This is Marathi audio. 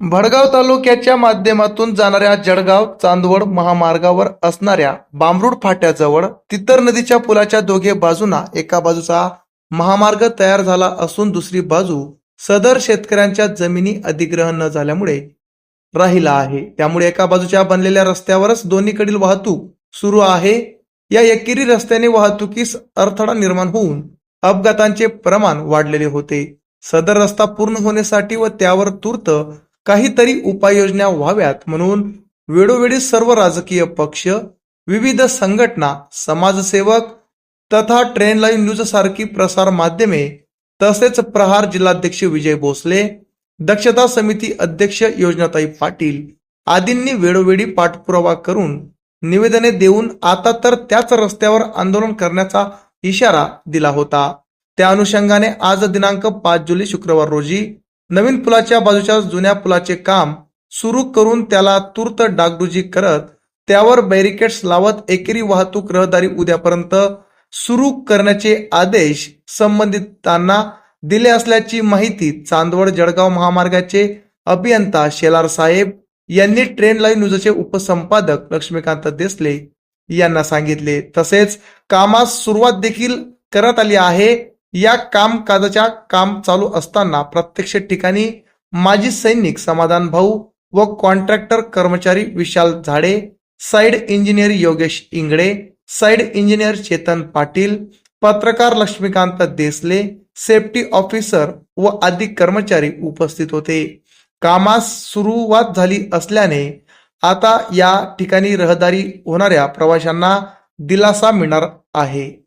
भडगाव तालुक्याच्या माध्यमातून जाणाऱ्या जळगाव चांदवड महामार्गावर असणाऱ्या बामरुड फाट्याजवळ तितर नदीच्या पुलाच्या दोघे बाजूंना एका बाजूचा महामार्ग तयार झाला असून दुसरी बाजू सदर शेतकऱ्यांच्या जमिनी अधिग्रहण न झाल्यामुळे राहिला आहे. त्यामुळे एका बाजूच्या बनलेल्या रस्त्यावरच दोन्हीकडील वाहतूक सुरू आहे. या एकेरी रस्त्याने वाहतुकीस अडथळा निर्माण होऊन अपघातांचे प्रमाण वाढलेले होते. सदर रस्ता पूर्ण होण्यासाठी व त्यावर तूर्त काहीतरी उपाययोजना व्हाव्यात म्हणून वेळोवेळी सर्व राजकीय पक्ष विविध संघटना समाजसेवक तथा ट्रेन लाईव्ह न्यूज सारखी प्रसार माध्यमे तसेच प्रहार जिल्हाध्यक्ष विजय भोसले दक्षता समिती अध्यक्ष योजनाताई पाटील आदींनी वेळोवेळी पाठपुरावा करून निवेदने देऊन आता तर त्याच रस्त्यावर आंदोलन करण्याचा इशारा दिला होता. त्या अनुषंगाने आज दिनांक पाच जुलै शुक्रवार रोजी नवीन पुलाच्या बाजूच्या जुन्या पुलाचे काम सुरू करून त्याला तूर्त डागडुजी करत त्यावर बॅरिकेड्स लावत एकेरी वाहतूक रहदारी उद्यापर्यंत सुरू करण्याचे आदेश संबंधितांना दिले असल्याची माहिती चांदवड जळगाव महामार्गाचे अभियंता शेलार साहेब यांनी ट्रेन लाईव्ह न्यूजचे उपसंपादक लक्ष्मीकांत देसले यांना सांगितले. तसेच कामास सुरुवात देखील करण्यात आली आहे. या कामकाजाच्या काम चालू असताना प्रत्यक्ष ठिकाणी माजी सैनिक समाधान भाऊ व कॉन्ट्रॅक्टर कर्मचारी Vishal Zade site engineer Yogesh Ingde site engineer Chetan Patil पत्रकार लक्ष्मीकांत देसले सेफ्टी ऑफिसर व आदी कर्मचारी उपस्थित होते. कामास सुरुवात झाली असल्याने आता या ठिकाणी रहदारी होणाऱ्या प्रवाशांना दिलासा मिळणार आहे.